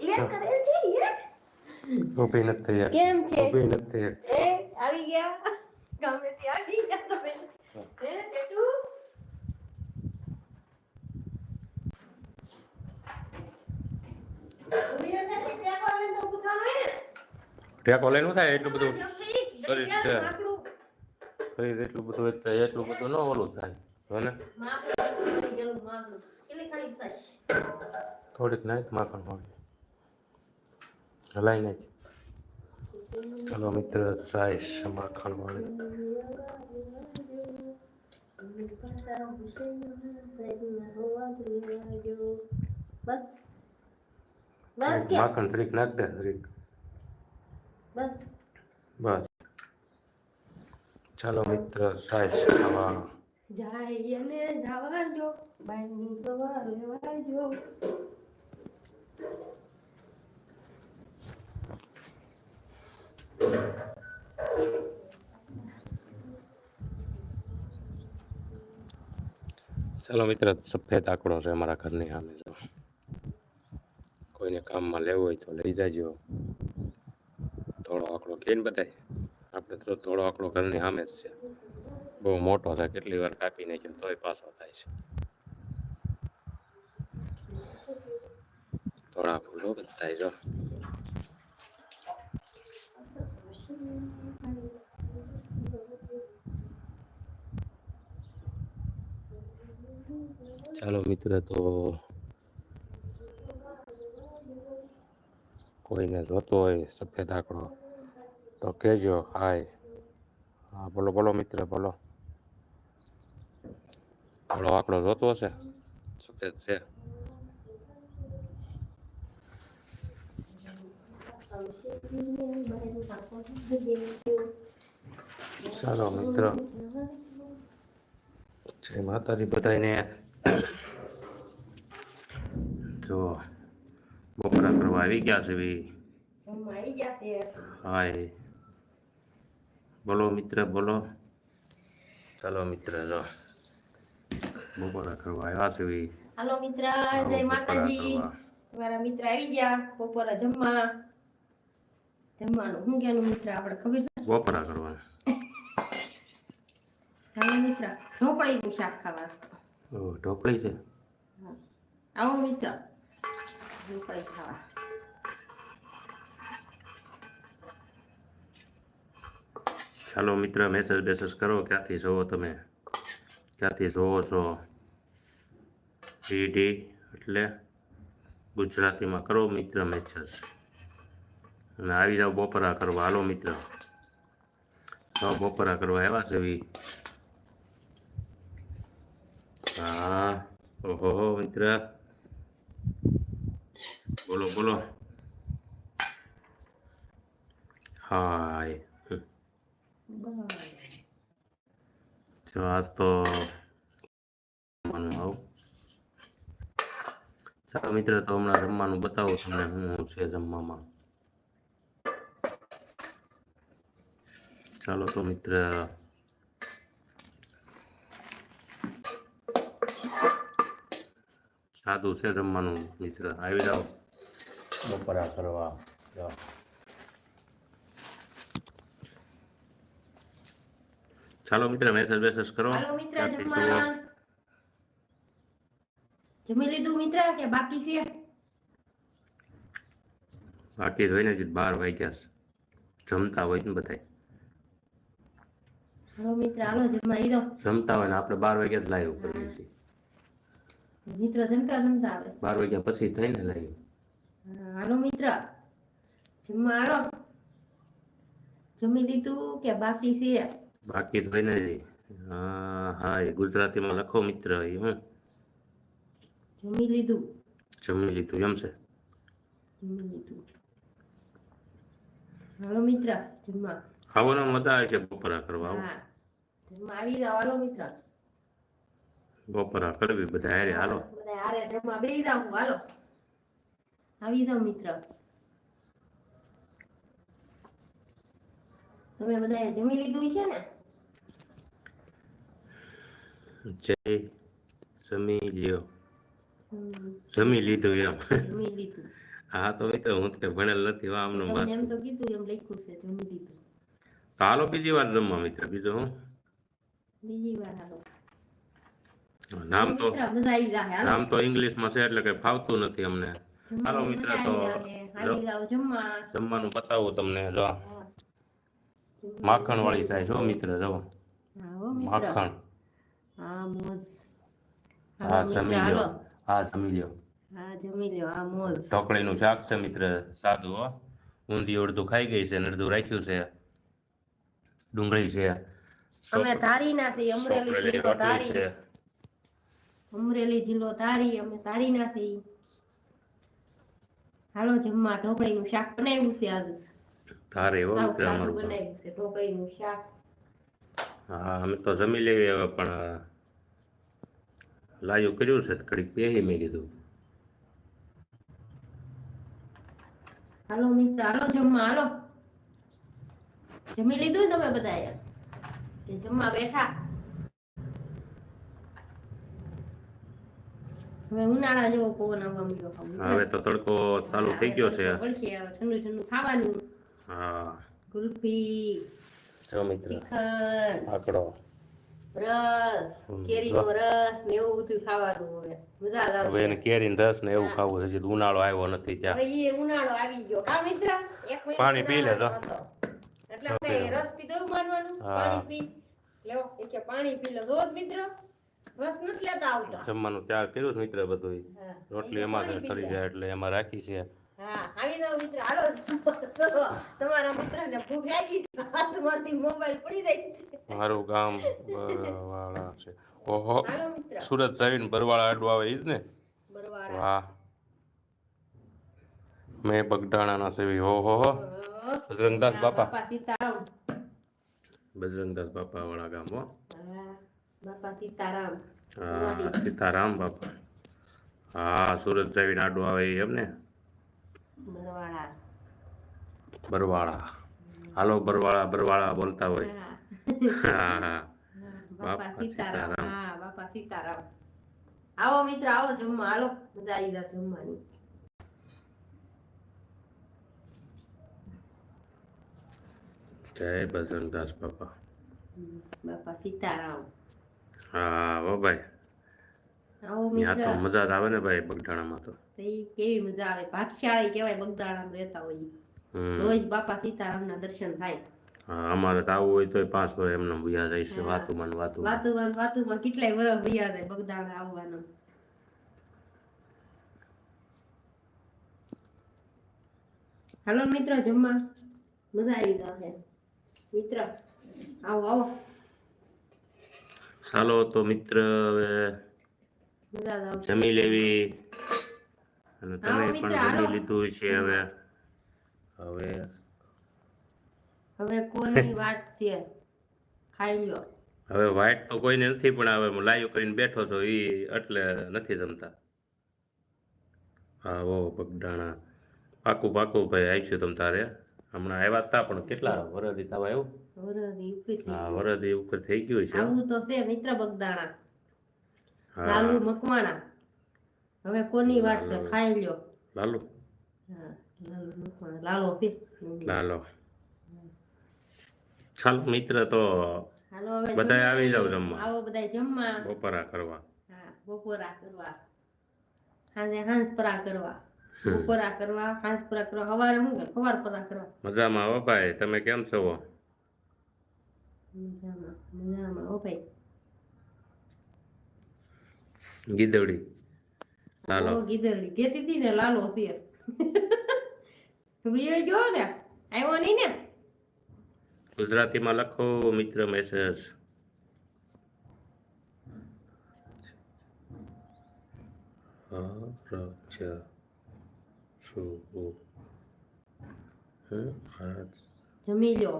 લે કરે છે લે ઊભી નથી થઈ એક. કેમ છે ઊભી નથી થઈ એક. એ આવી ગયા ગમે તે આવી ગયા તમે હે ટેટુ ઉડીને નથી ત્યાં કોલે તો ઉઠાનો હે ટેકો લઈને શું થાય એટલું બધું શરીર શરીર છે. શરીર એટલું બધું હોય તો એટલું બધું ન ઓલું થાય જો ને થોડીક નાખ માખણ વાળી હલાઈ નાખ. ચાલો મિત્ર સાઈશ માખણ મળે માખણ જરીક નાખ દે જરીક. બસ. ચાલો મિત્ર સાઈશ ખાવા જાય અને જવા જો બાઈની દવા લેવા જો ચાલો મિત્ર, સફેદ આંકડો છે અમારા ઘરની સામે, જો. કોઈને કામમાં લેવું હોય તો લઈ જાજો. થોડો આંકડો કેને બતાય? આપણે તો થોડો આંકડો ઘરની સામે જ છે. બહુ મોટો છે, કેટલી વાર કાપી નાખ્યો તોય પાછો થાય છે. થોડા ફૂલો બતાય, જો. ચાલો મિત્ર તો કોઈને જોતો હોય, સફેદ આંકડો, તો કહેજો, હાય. હા, બોલો બોલો, મિત્ર, બોલો. થોડો આંકડો જોતો હશે? સફેદ છે. ચાલો મિત્ર. જય માતાજી બધાને જો બપોરા કરવા આવી ગયા છે ભાઈ. હાય. બોલો મિત્ર બોલો. ચાલો મિત્ર જો. બપોરા કરવા આવ્યા છે ભાઈ. હાલો મિત્ર જય માતાજી. તમારા મિત્ર આવી ગયા બપોરા જમવા. જમવાનું. હું ક્યાંનું મિત્ર? આપણે ખબર છે? વપરા કરવા હાલો મિત્ર? ઢોકળીનું શાક ખાવા ઓ ઢોકળી છે? આવો મિત્ર. ઢોકળી ખાવા. ચાલો મિત્ર મેસેજ બેસેજ કરો. ક્યાંથી જોવો તમે? ક્યાંથી જોવો છો? ડીડી એટલે ગુજરાતીમાં કરો મિત્ર મેસેજ અને આવી જાઓ બપોરા કરવા. હાલો મિત્ર. તો બપોરા કરવા આવ્યા છે વી હા. ઓહો મિત્ર. બોલો બોલો. હાય. જો, આજ તો આવું. ચાલો મિત્ર, તો હમણાં જમવાનું બતાવું તમને શું છે જમવામાં. ચાલો તો મિત્ર સાદું છે જમવાનું મિત્ર આવી જાઓ બપોરા કરવા જાઓ ચાલો મિત્ર મેસેજ મેસેજ કરો? જમી લીધું મિત્ર કે બાકી છે બાકી જોઈને જ બાર વાગ્યા જમતા હોય ને બધાય મિત્ર હાલો આવી જાઓ જમતા હોય ને આપણે બાર વાગ્યા જ લાઈવ કરીએ છીએ. મિત્ર જમતા જમતા આવે. બાર વાગ્યા પછી થઈને લાઈવ. આલો હાલો મિત્ર. જમવા હાલો. જમી લીધું કે બાકી છે? બાકી જોઈને જ. હા હા એ ગુજરાતીમાં લખો મિત્ર એ હું. જમી લીધું? જમી લીધું એમ છે. જમી લીધું. હાલો મિત્ર જમવા. ખાવાનો મજા આવે છે બપોરા કરવા આવો. હાલો મિત્ર. બપોરા કરવી બધા હારે હાલો. બધા હારે જમવા બેસી જાવ હાલો. આવી જાવ મિત્ર. તમે બધા જમી લીધું છે ને? જય જમી લ્યો. જમી લીધું એમ. જમી લીધું. હા તો મિત્ર હું તો ભણેલ નથી વા આમનું એમ તો કીધું એમ લખ્યું છે જમી દીધું તો હાલો બીજી વાર જમવા મિત્ર બીજું હું? બીજી વાર હાલો. નામ તો નામ તો ઇંગ્લિશમાં છે એટલે કઈ ફાવતું નથી અમને. હાલો મિત્ર, તો જમવાનું બતાવું તમને જો. માખણ વાળી થાય છો મિત્ર જો. માખણ. હા જમી લ્યો. હા જમી લ્યો. હા જમી લ્યો હા મોજ. ઢોકળીનું શાક છે મિત્ર સાદું હો. ઊંધી અડધું ખાઈ ગઈ છે ને અડધું રાખ્યું છે. ડુંગળી છે. અમે ધારી ના અમરેલી જિલ્લો ધારી. અમરેલી જિલ્લો ધારી અમે ધારી ના હાલો જમવા ઢોકળીનું શાક બનાવ્યું છે આજ. તારે એવો મિત્ર અમારું બનાવ્યું છે ઢોકળીનું શાક. હા અમે તો જમી લેવી હવે પણ લાયું કર્યું છે કડીક પહેરી મેં કીધું. હાલો મિત્ર હાલો જમવા હાલો. જમી લીધું તમે બધાએ? કે જમવા બેઠા? હવે ઉનાળા જેવો પવન આવવા હવે તો તડકો ચાલુ થઈ ગયો છે. પડશે હવે ઠંડુ ઠંડુ ખાવાનું. હા. ગુલફી જો મિત્ર આકડો રસ કેરી કેરીનો રસ ને એવું બધું ખાવાનું હવે. મજા આવે હવે એને કેરીને રસ ને એવું ખાવું છે ઉનાળો આવ્યો નથી ત્યાં. હવે એ ઉનાળો આવી ગયો. કા મિત્ર પાણી પી લે તો. એટલે આપણે રસ પીધો માનવાનું પાણી પી. લેવો એ કે પાણી પી લો. જો મિત્ર રસ નથી લેતા આવતા. જમવાનું ત્યાર કર્યું છે મિત્ર બધું. રોટલી એમાં જ કરી જાય એટલે એમાં રાખી છે. હા આવી જાઓ મિત્ર હાલો. તમારા મિત્રને ભૂખ લાગી હાથમાંથી મોબાઈલ પડી જાય છે. મારું ગામ વાળા છે. ઓહો સુરત જઈને બરવાળા આડવા આવે ઈ જ ને? બરવાળા. વાહ. મેં બગડાણાના સેવી હો હો હો. બજરંગદાસ બાપા. બજરંગદાસ બાપા વાળા ગામ હો. બાપા સીતારામ. હા સીતારામ બાપા. હા સુરત જઈને આડું આવે એમ ને? બરવાળા. બરવાળા. હાલો બરવાળા બરવાળા બોલતા હોય. હા. હા હા. બાપા બાપા સીતારામ. સીતારામ. હા બાપા સીતારામ. આવો મિત્ર આવો જમવા. હાલો મજા આવી જાય જમવાની. જય બજરંગદાસ બાપા. બાપા સીતારામ. હા વો ભાઈ. ત્યાં તો મજા. જ આવે ને ભાઈ બગદાણામાં તો. કેવી મજા આવે? ભાગશાળી કહેવાય બગદાણામાં રહેતા હોય રોજ બાપા સીતારામના દર્શન થાય. અમારે તો આવું હોય તો પાંચ વર્ષ એમને ભૂયા જાય છે. વાતુમાં વાતું વાતુમાં. વાતુમાં કેટલાય વર્ષ ભૂયા જાય બગદાણા આવવાનું. હાલો મિત્ર જમવા. મજા આવી જશે મિત્ર આવો આવો. ચાલો તો મિત્ર હવે જમી લેવી. અને તમે પણ. જમી લીધું છે હવે. હવે હવે કોની વાત છે? ખાઈ લો હવે વાઇટ તો કોઈને નથી પણ હવે હું લાઈવ કરીને બેઠો છો એ એટલે નથી જમતા. હા ઓ પગડાણા પાકું પાકું ભાઈ આવીશું તમ તારે. હમણાં આવ્યા હતા તા પણ કેટલા વરદી વરદી ઉપરથી. હા વરદી ઉપર થઈ ગયું છે. આવું તો છે મિત્ર બગદાણા. લાલુ મકવાણા. હવે કોની વાત છે? ખાઈ લ્યો. લાલુ. લાલુ લાલો છે. લાલો. ચાલો મિત્ર તો હાલો હવે બધા આવી. જાવ જમવા. આવો બધાય જમવા. બપોરા કરવા. હા બપોરા કરવા. સાંજે હાંસપરા કરવા. હમ. બપોરા કરવા હાંસપરા કરવા. સવારે હું કરું? સવાર પૂરા કરવા. મજામાં હો ભાઈ. તમે કેમ છો? મજામાં મજામાં. હો ભાઈ. ગીદડી લાલો. ઓ કેતી હતી ને લાલો છે વિયો ગયો ને? આવ્યો નહીં ને? ગુજરાતીમાં લખો મિત્ર મેસેજ હરચ છું હમ આજ જમી લ્યો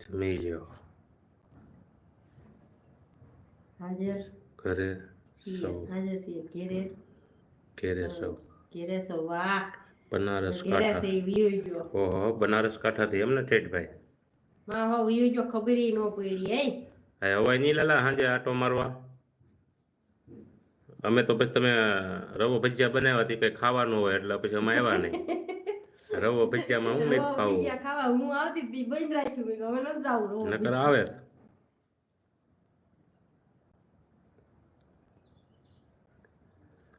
જમી લ્યો હાજર ઘરે સૌ હાજર છીએ ઘેરે ઘેરે સૌ ઘેરે સૌ વાહ બનારસ કાંઠા ઓહો બનારસ કાંઠાથી એમને ઠેઠભાઈ માં હો વિયો જો ખબર ન પડી હે હવે નહીં લાલા સાંજે આટો મારવા અમે તો પછી તમે રવો ભજીયા બનાવ્યા હતી કંઈ ખાવાનું હોય એટલે પછી અમે આવ્યા નહીં. રવો ભજીયામાં હું નહીં ખાવું. ખાવા હું આવતી હતી બંધ રાખ્યું મેં હવે નથી જાવું નકર આવે.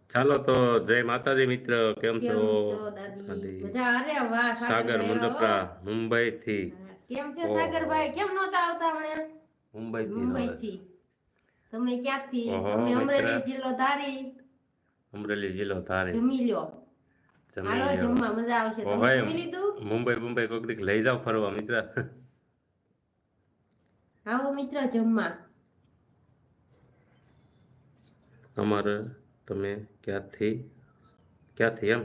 ચાલો તો જય માતાજી મિત્ર કેમ છો? સાગર મુંદપરા મુંબઈ થી કેમ છે. સાગરભાઈ કેમ નતા આવતા હમણાં? મુંબઈ મુંબઈ થી થી તમે ક્યાંથી? અમે. અમરેલી જિલ્લો ધારી? અમરેલી જિલ્લો ધારી. જમી લ્યો. હાલો. જમવા મજા આવશે. તમે ભાઈ. જમી લીધું? મુંબઈ મુંબઈ કોઈક દીક લઈ જાવ ફરવા મિત્ર. આવો મિત્ર જમવા. અમારે તમે ક્યાંથી? ક્યાંથી એમ?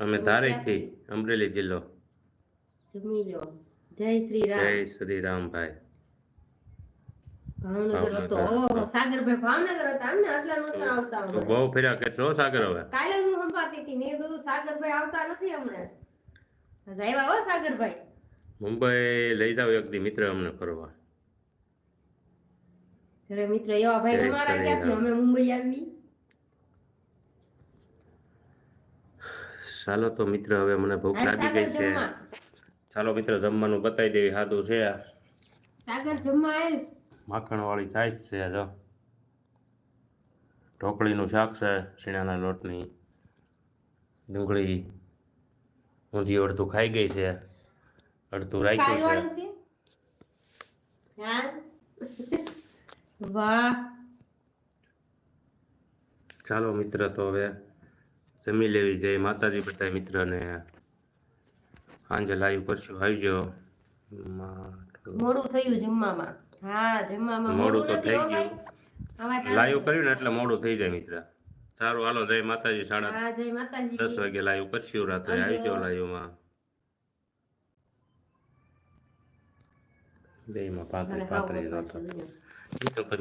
અમે ધારીથી અમરેલી જિલ્લો. જમી લ્યો. જય શ્રી રામ. જય શ્રી રામભાઈ ભાવનગર હતો. ઓહો સાગરભાઈ ભાવનગર હતા. એમ આટલા નહોતા આવતા તો બહુ ફેર્યા કે સાગર હવે? કાલે હું સંભાળતી હતી. મેં કીધું સાગરભાઈ આવતા નથી હમણાં. આવ્યા હો સાગરભાઈ. મુંબઈ લઈ જાવ એક દી મિત્ર અમને ફરવા. અરે મિત્ર એવા ભાઈ તમારા ક્યાંથી? અમે મુંબઈ આવી ચાલો તો મિત્ર હવે મને ભૂખ લાગી ગઈ છે. ચાલો મિત્ર જમવાનું બતાવી દેવી સાદું છે સાગર જમવા આવેલ. માખણ વાળી સાઈઝ છે તો જો. ઢોકળીનું શાક છે શીણાના લોટની ડુંગળી ઊંધી અડધું ખાઈ ગઈ છે. અડધું રાખ્યું છે. વાહ. ચાલો મિત્ર તો હવે જમી લેવી. જય માતાજી બધા મિત્રને સાંજે લાઈવ કરશું આવજો. મોડું થયું જમવામાં. હા જમવામાં મોડું તો થઈ ગયું. લાઈવ કર્યું ને એટલે મોડું થઈ જાય મિત્ર. સારું હાલો જય માતાજી સાડા જય માતાજી. દસ વાગે લાઈવ કરશું રાત્રે. આવી જાઓ લાઈવમાં. પાંત્રીસ મને હાવ પાંત્રીસ પછી